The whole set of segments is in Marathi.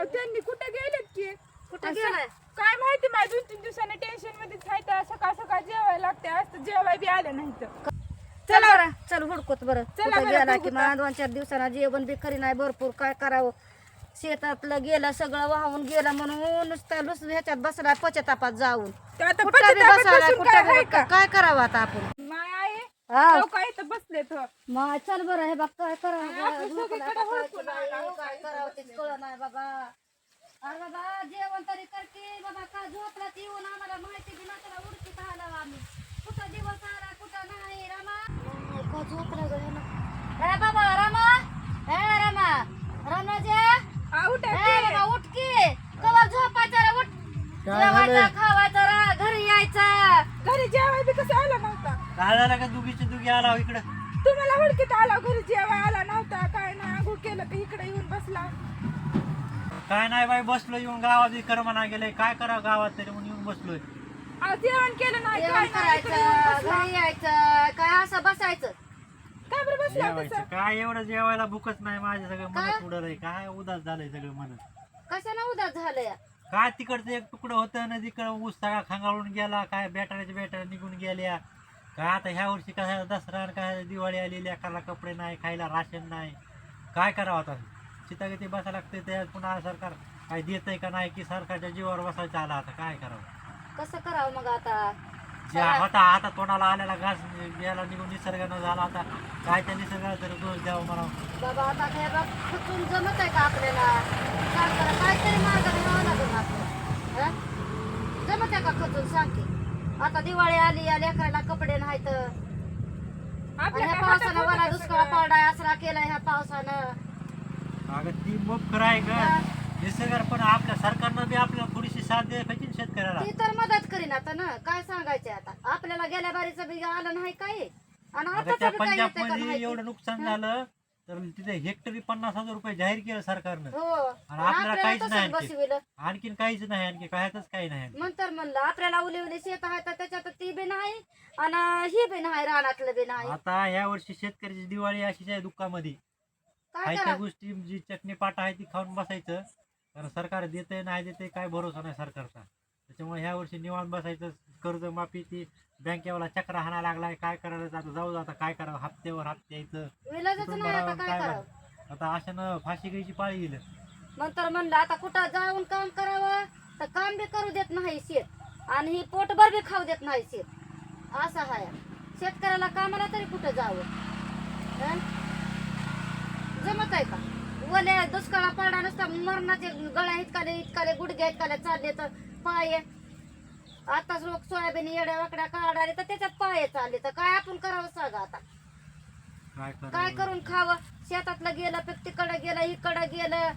अहो, त्यांनी कुठे गेलेत की? कुठं गेलाय काय माहिती माझ्या दोन तीन दिवसाने टेन्शन मध्येच आहे तर सकाळ सकाळ जेवायला लागते. आज तर जेवाय बी आलं नाही तर. चल बरं चल हुडकत बरं. चला कुठं बरं, गेला की मला दोन चार दिवसांना जेवण बी करी नाही भरपूर काय करावं. शेतातलं गेलं सगळं वाहून गेलं म्हणून नुसतं लुस ह्याच्यात बसला पचतापात जाऊन. तर आता कुठं बी पश्चातापात बसायला बसून कुठं काय बी आहे का? काय करावं आता आपण? माय आहे. हा. लोक इथं बसलेत हो. मग चल बरं हे बघ काय करावं? सगळीकडे काय हुडकून आलो, काय करावं तेच कळलं नाही बाबा. अरे बाबा जेवण तरी कर की बाबा का झोपला येऊन? आम्हाला माहिती बी नसला उडकीत आलो आम्ही. कुठं दिवस आला कुठं नाही रामा? का झोपला? ए बाबा रामा? रामा हा, उठा ए की. बाबा उठ की. कवा झोपायचं रे उठ. जेवायचं खावायचं रा घरी यायचं. घरी जेवाय बी कसं आला नव्हता? काय झालं का? दुगीची दुगी आला इकडं. तुम्हाला हुडकीत आला घरी जेवाय आला नव्हता. काय नाही आंघोळ केलं तर इकडे येऊन बसला. काय नाही बाई बसलो येऊन गावात करमना गेले. काय करावं गावात तरी म्हणून येऊन बसलोय. अहो, जेवण केलं नाही जेवण काय नाही इकडे येऊन करायचं बसला. घरी यायचं काय असं बसायचं? काय बरं बसला जेवायचं. तसं काय एवढं जेवायला भूकच नाही माझं सगळं का? मनच उडलंय काय उदास झालंय सगळं मन. कशाला उदास झालं या काय तिकडचं एक तुकडं होतं नदीकडं ऊस सगळा खांगाळून गेला काय बॅटऱ्याच्या बॅटऱ्या निघून गेल्या. काय आता ह्या वर्षी काय दसरा आणि काय दिवाळी आलेली एखादा कपडे नाही खायला राशन नाही. काय करावं आता? चितागती बसायला लागते त्या पुन्हा सरकार काय देतंय का नाही की सरकारच्या जीवावर बसायचं आला आता काय करावं? कसं करावं मग आता? जे होता आता तोंडाला आलेला घास याला निघून निसर्गानं झाला आता. काय त्या निसर्गाला तरी दोष द्यावा म्हणा बाबा आता हे बघ खचून जमत आहे का आपल्याला? सांग बरं काहीतरी मार्ग घ्यावा लागेल आपल्याला हं? जमत आहे का खचून? सांग की. आता दिवाळी आली या लेकराला कपडे नाहीत. आणि आपल्या ह्या पावसानं होतं दुष्काळ. पडलाय असरा केलाय ह्या पावसानं. अगं ती मग कराय ग. हा. निसर्गाला पण आपल्या सरकारनं बी आपल्याला थोडीशी साथ द्यायला पाहिजे ना शेतकऱ्याला. ती तर मदत करीन आता ना. काय सांगायचे आता? आपल्याला गेल्या बारीचं बी आलं नाही काय आणि आता आता त्या का? एवढं नुकसान झालं तर तिथे हेक्टरी पन्नास हजार रुपये जाहीर केलं सरकारनं. हो. आणि आपल्याला आपल्याला काहीच नाही तसंच आणखी. बसविलं. आणखीन काहीच नाही आणखी. कायच काही नाही नंतर म्हणलं आपल्याला उली उली शेत आहे तर त्याच्यात ती बी नाही आणि ही बी नाही रानातलं बी नाही. आता या वर्षी शेतकऱ्याची दिवाळी अशीच आहे दुःखामध्ये. काय काही त्या गोष्टी जी चटणी पाट आहे ती खाऊन बसायचं. कारण सरकार देते नाही देते काय भरोसा नाही सरकारचा. त्याच्यामुळे ह्या वर्षी निवांत बसायचं. कर्ज माफी ती बँकेवाला चक्र हाणा लागलाय. काय करायचं? आता जाऊ आता काय करावं? हप्त्यावर हप्ते यायचं विलाजच कुठून नाही आता भरावं, काय काय करावं? भरावं? आता अशानं फाशी घ्यायची पाळी येईल नंतर म्हणलं आता कुठं जाऊन काम करावं? तर काम बी करू देत नाही शेत. आणि ही पोटभर बी खाऊ देत नाही शेत. असं आहे शेतकऱ्याला कामाला तरी कुठं जावं? हं? जमत आहे का? ओले दुष्काळा पडला नसता मरणाचे गळ्या इतकाले इतकाले गुडघ्या इतकाले चालले तर पाय. आताच लोक सोयाबीन येड्या वाकड्या काढाले तर त्याच्यात पाय चालले तर काय आपण करावं सांगा आता? काय करून खावं? शेतातलं गेलं पीक तिकडं गेलं इकडं गेलं.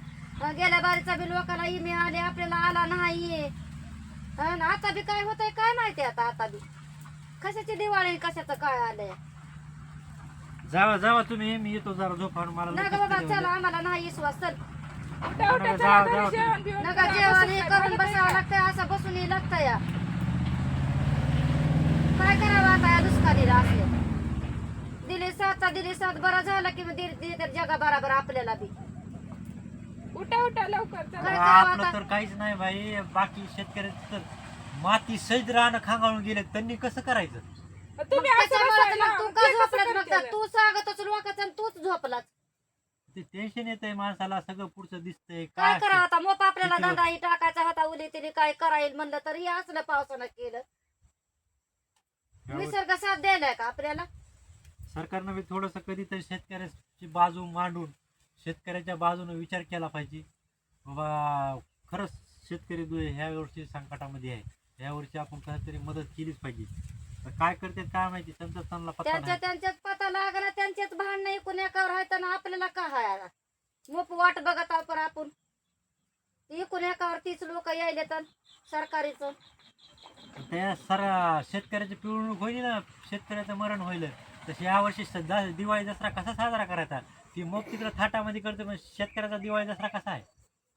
गेल्या बारीचा बी लोकांना इमे आले आपल्याला आला नाही. आता बी काय होतंय काय माहिती आता आता बी. कशाची दिवाळी कशाचं काय आलंय? जावा जावा तुम्ही मी येतो जरा झोपान मला नका बाबा चला आम्हाला नाही विश्वास चल. उठा उठा नका, चला जाऊ, घरी जाऊ जेवण बिवण नका करा, जेवण हे बसून करून काय बसावं झालं लागतंय असं बसून हे लागतं या काय करावं आता या दुष्काळीला असले दिले सात दिले सात बरं झालं की मग दिले दिले तर जगा बराबर आपल्याला बी. उठा उठा लवकर चला. काय अहो, करावं आपलं? तर काहीच नाही भाई बाकी शेतकऱ्याचं तर माती सैद राहणं खांगाळून गेले त्यांनी कसं करायचं? तुम्ही मग असं त्याच्यामुळे बसायला, मग तू ते का कसं झोपलाच करते बघता रे? तू सांगतच लोकांचं आणि तूच झोपलाच टेन्शन येतंय माणसाला सगळं पुढचं दिसतंय काय काय करा आता? मोप आपल्याला किती धंदा ही टाकायचा होता उली तिने काय करायला म्हणलं तर हे असलं पावसानं केलं? निसर्ग साथ द्यायलाय का आपल्याला? सरकारनं बी थोडस कधीतरी शेतकऱ्याची बाजू मांडून शेतकऱ्याच्या बाजूने विचार केला पाहिजे. बाबा खरंच शेतकरी दु- ह्या वर्षी संकटामध्ये आहे. ह्या वर्षी आपण काहीतरी मदत केलीच पाहिजे. तर काय करतात काय माहिती? पत्ता त्यांच्या नाही. त्यांच्यात पता लागला त्यांच्यात भांडण एकूण एकावर आहे ना आपल्याला का हाय आता? मोप वाट बघत आपण आपण. एकूण एकावर तीच लोक यायले तर सरकारीच. त्या सर शेतकऱ्याची पिळवणूक होईल ना शेतकऱ्याचं मरण होईल. तशी या वर्षी स- दा- दिवाळी दसरा कसा साजरा करायचा? ती मग तिकडे थाटामध्ये करतो पण शेतकऱ्याचा दिवाळी दसरा कसा आहे?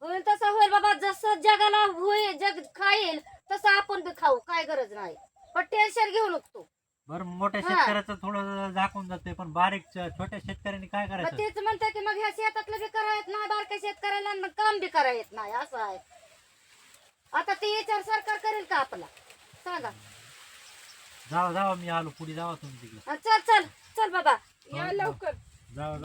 होईल तसं होईल बाबा जसं जगाला होईल जग खाईल तसं आपण बी खाऊ काय गरज नाही. पण टेन्शन घेऊ नको तू. बरं मोठ्या हा. शेतकऱ्याचं थोडं झाकून जाते पण बारीक छोट्या शेतकऱ्यांनी काय मग करायचं? तेच म्हणते की मग ह्या शेतातलं बी करा येत नाही बारक्या शेतकऱ्याला आणि मग काम बी करा येत नाही असं आहे. आता ते विचार सरकार करेल का आपला? सांगा. जावा जावा मी आलो पुढे जावा तुम्ही तिकडे. हा, चल चल चल बाबा. या लवकर. जावा.